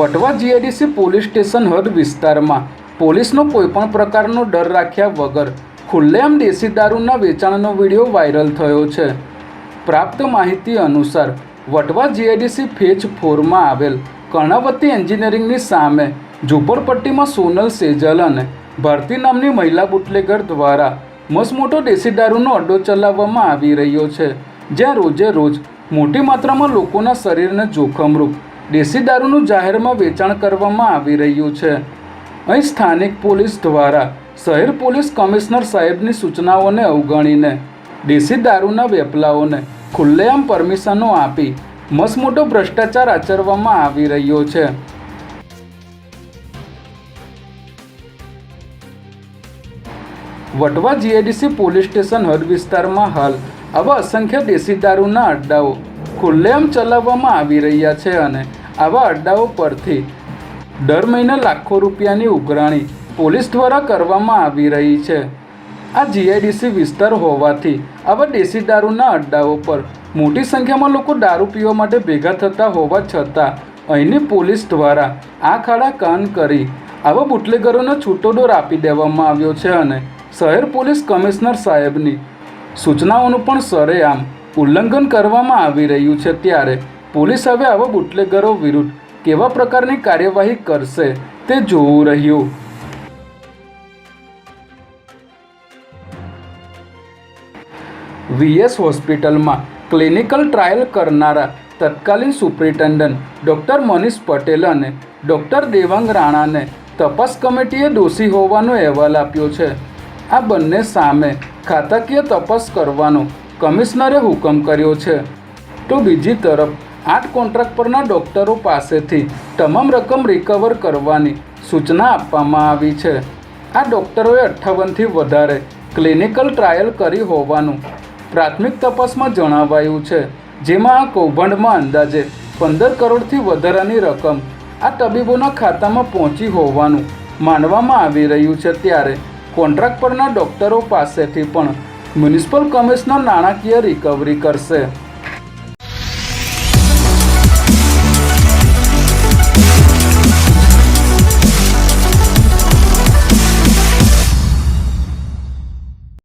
Vatva GIDC police station હદ વિસ્તારમાં. પોલીસનો કોઈપણ પ્રકારનો ડર રાખ્યા વગર ખુલ્લેઆમ દેશી દારૂના વેચાણનો વીડિયો વાયરલ થયો છે. પ્રાપ્ત માહિતી અનુસાર, વટવા જીઆઈડીસી ફેજ ફોરમાં આવેલ કર્ણાવતી એન્જિનિયરિંગની સામે ઝુંપડપટ્ટીમાં સોનલ સેજલ અને ભારતી નામની મહિલા બુટલેગર દ્વારા મસમોટો દેશી દારૂનો અડ્ડો ચલાવવામાં આવી રહ્યો છે, જ્યાં રોજે રોજ મોટી માત્રામાં લોકોના શરીરને જોખમરૂપ દેશી દારૂનું જાહેરમાં વેચાણ કરવામાં આવી રહ્યું છે. અહીં સ્થાનિક પોલીસ દ્વારા શહેર પોલીસ કમિશનર સાહેબની સૂચનાઓને અવગણીને દેશી દારૂના વેપલાઓને ખુલ્લેઆમ પરમિશનો આપી મસમોટો ભ્રષ્ટાચાર આચરવામાં આવી રહ્યો છે. વટવા જીઆઈડીસી પોલીસ સ્ટેશન હદ વિસ્તારમાં હાલ આવા અસંખ્ય દેશી દારૂના અડ્ડાઓ ખુલ્લેઆમ ચલાવવામાં આવી રહ્યા છે અને આવા અડ્ડાઓ પરથી દર મહિને લાખો રૂપિયાની ઉઘરાણી પોલીસ દ્વારા કરવામાં આવી રહી છે. આ જીઆઈડીસી વિસ્તાર હોવાથી આવા દેશી દારૂના અડ્ડાઓ પર મોટી સંખ્યામાં લોકો દારૂ પીવા માટે ભેગા થતા હોવા છતાં અહીંની પોલીસ દ્વારા આ ખાડા કાન કરી આવા બુટલેગરોને છૂટો દોર આપી દેવામાં આવ્યો છે અને શહેર પોલીસ કમિશનર સાહેબની સૂચનાઓનું પણ સરેઆમ ઉલ્લંઘન કરવામાં આવી રહ્યું છે ત્યારે પોલીસ હવે આવા બુટલેગરો વિરુદ્ધ કેવા પ્રકારની કાર્યવાહી કરશે તે જોવું રહ્યું. વીએસ હોસ્પિટલમાં ક્લિનિકલ ટ્રાયલ કરનારા તત્કાલીન સુપ્રિન્ટેન્ડન્ટ ડૉક્ટર મનીષ પટેલ અને ડૉક્ટર દેવાંગ રાણાને તપાસ કમિટીએ દોષી હોવાનો અહેવાલ આપ્યો છે. આ બંને સામે ખાતાકીય તપાસ કરવાનો કમિશનરે હુકમ કર્યો છે. તો બીજી તરફ આઠ કોન્ટ્રાક્ટ પરના ડોક્ટરો પાસેથી તમામ રકમ રિકવર કરવાની સૂચના આપવામાં આવી છે. આ ડોક્ટરોએ અઠ્ઠાવનથી વધારે ક્લિનિકલ ટ્રાયલ કરી હોવાનું પ્રાથમિક તપાસમાં જણાવાયું છે. જેમાં આ કૌભાંડમાં અંદાજે પંદર કરોડથી વધારાની રકમ આ તબીબોના ખાતામાં પહોંચી હોવાનું માનવામાં આવી રહ્યું છે. ત્યારે કોન્ટ્રાક્ટ પરના ડોક્ટરો પાસેથી પણ મ્યુનિસિપલ કમિશનર નાણાકીય રિકવરી કરશે.